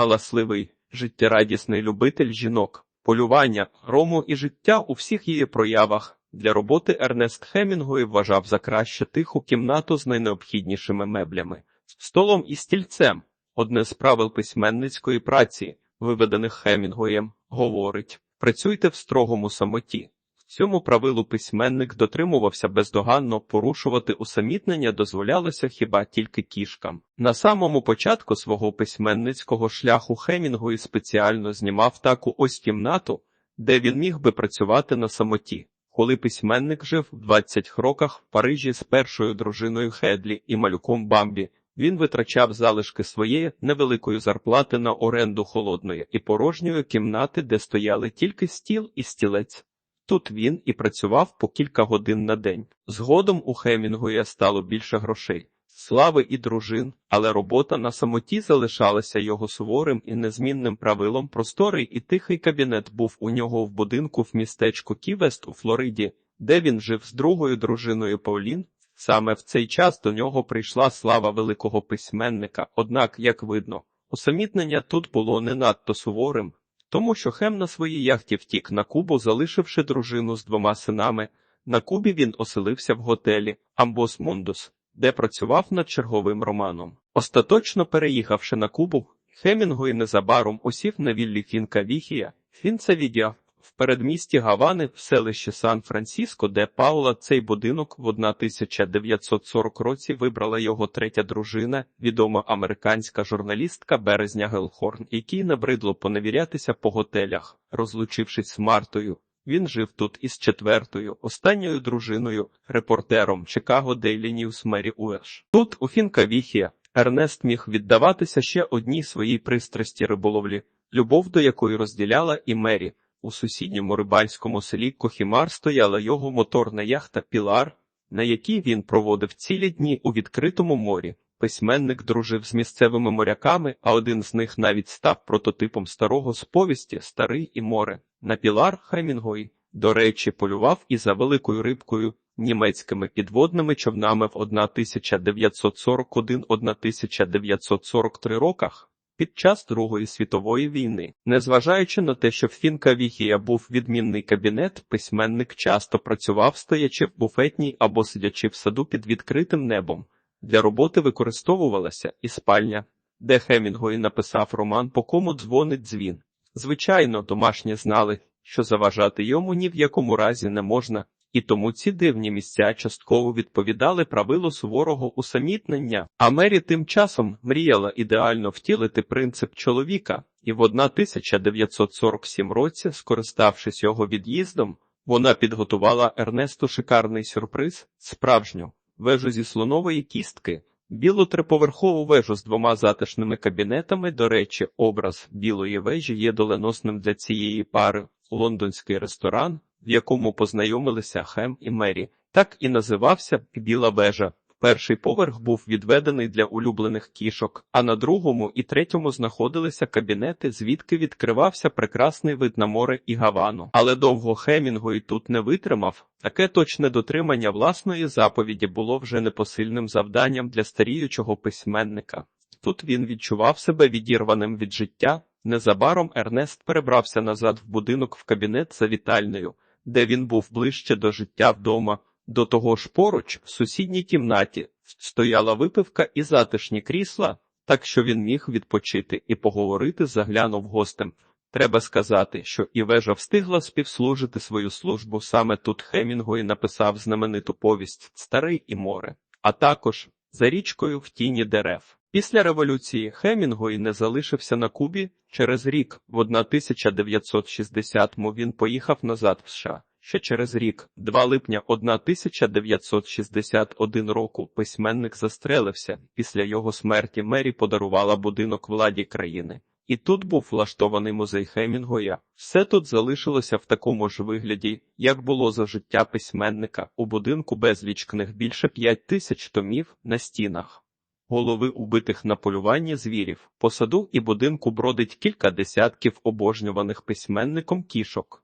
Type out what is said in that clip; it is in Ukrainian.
галасливий, життєрадісний любитель жінок, полювання, рому і життя у всіх її проявах. Для роботи Ернест Хемінгуей вважав за краще тиху кімнату з найнеобхіднішими меблями, столом і стільцем. Одне з правил письменницької праці, виведених Хемінгуєм, говорить працюйте в строгому самоті. Цьому правилу письменник дотримувався бездоганно, порушувати усамітнення дозволялося хіба тільки кішкам. На самому початку свого письменницького шляху Хемінгуй спеціально знімав таку ось кімнату, де він міг би працювати на самоті. Коли письменник жив в 20 роках в Парижі з першою дружиною Хедлі і малюком Бамбі, він витрачав залишки своєї невеликої зарплати на оренду холодної і порожньої кімнати, де стояли тільки стіл і стілець. Тут він і працював по кілька годин на день. Згодом у Хемінгуя стало більше грошей, слави і дружин, але робота на самоті залишалася його суворим і незмінним правилом. Просторий і тихий кабінет був у нього в будинку в містечку Ківест у Флориді, де він жив з другою дружиною Паулін. Саме в цей час до нього прийшла слава великого письменника, однак, як видно, усамітнення тут було не надто суворим, тому що Хем на своїй яхті втік на Кубу, залишивши дружину з двома синами. На Кубі він оселився в готелі Амбос Мундус, де працював над черговим романом. Остаточно переїхавши на Кубу, Хемінгуй незабаром усів на віллі Фінка Віхія, Фінцевідя, в передмісті Гавани в селищі Сан-Франциско, де Паула цей будинок в 1940 році вибрала його третя дружина, відома американська журналістка Березня Гелхорн, якій набридло поневірятися по готелях, розлучившись з Мартою. Він жив тут із четвертою, останньою дружиною, репортером Chicago Daily News Мері Уеш. Тут, у Фінкавіхія, Ернест міг віддаватися ще одній своїй пристрасті риболовлі, любов до якої розділяла і Мері. У сусідньому рибальському селі Кохімар стояла його моторна яхта Пілар, на якій він проводив цілі дні у відкритому морі. Письменник дружив з місцевими моряками, а один з них навіть став прототипом старого з повісті Старий і море. На Пілар Хемінгой, до речі, полював і за великою рибкою німецькими підводними човнами в 1941-1943 роках. Під час Другої світової війни, незважаючи на те, що в Фінкавіхія був відмінний кабінет, письменник часто працював, стоячи в буфетній або сидячи в саду під відкритим небом. Для роботи використовувалася і спальня, де Хемінгой написав роман «По кому дзвонить дзвін». Звичайно, домашні знали, що заважати йому ні в якому разі не можна, і тому ці дивні місця частково відповідали правилу суворого усамітнення. А Мері тим часом мріяла ідеально втілити принцип чоловіка, і в 1947 році, скориставшись його від'їздом, вона підготувала Ернесту шикарний сюрприз справжню вежу зі слонової кістки. Білу триповерхову вежу з двома затишними кабінетами, до речі, образ білої вежі є доленосним для цієї пари. Лондонський ресторан, в якому познайомилися Хем і Мері, так і називався Біла вежа. Перший поверх був відведений для улюблених кішок, а на другому і третьому знаходилися кабінети, звідки відкривався прекрасний вид на море і Гавану. Але довго Хемінгой тут не витримав. Таке точне дотримання власної заповіді було вже непосильним завданням для старіючого письменника. Тут він відчував себе відірваним від життя. Незабаром Ернест перебрався назад в будинок в кабінет за вітальнею, де він був ближче до життя вдома. До того ж поруч, в сусідній кімнаті, стояла випивка і затишні крісла, так що він міг відпочити і поговорити заглянув гостем. Треба сказати, що і вежа встигла співслужити свою службу. Саме тут Хемінгой написав знамениту повість Старий і море, а також за річкою в тіні дерев. Після революції Хемінгой не залишився на Кубі. Через рік, в 1960-му він поїхав назад в США. Ще через рік, 2 липня 1961 року, письменник застрелився. Після його смерті Мері подарувала будинок владі країни. І тут був влаштований музей Хемінгоя. Все тут залишилося в такому ж вигляді, як було за життя письменника. У будинку безліч книг більше п'ять тисяч томів на стінах. Голови убитих на полюванні звірів. По саду і будинку бродить кілька десятків обожнюваних письменником кішок.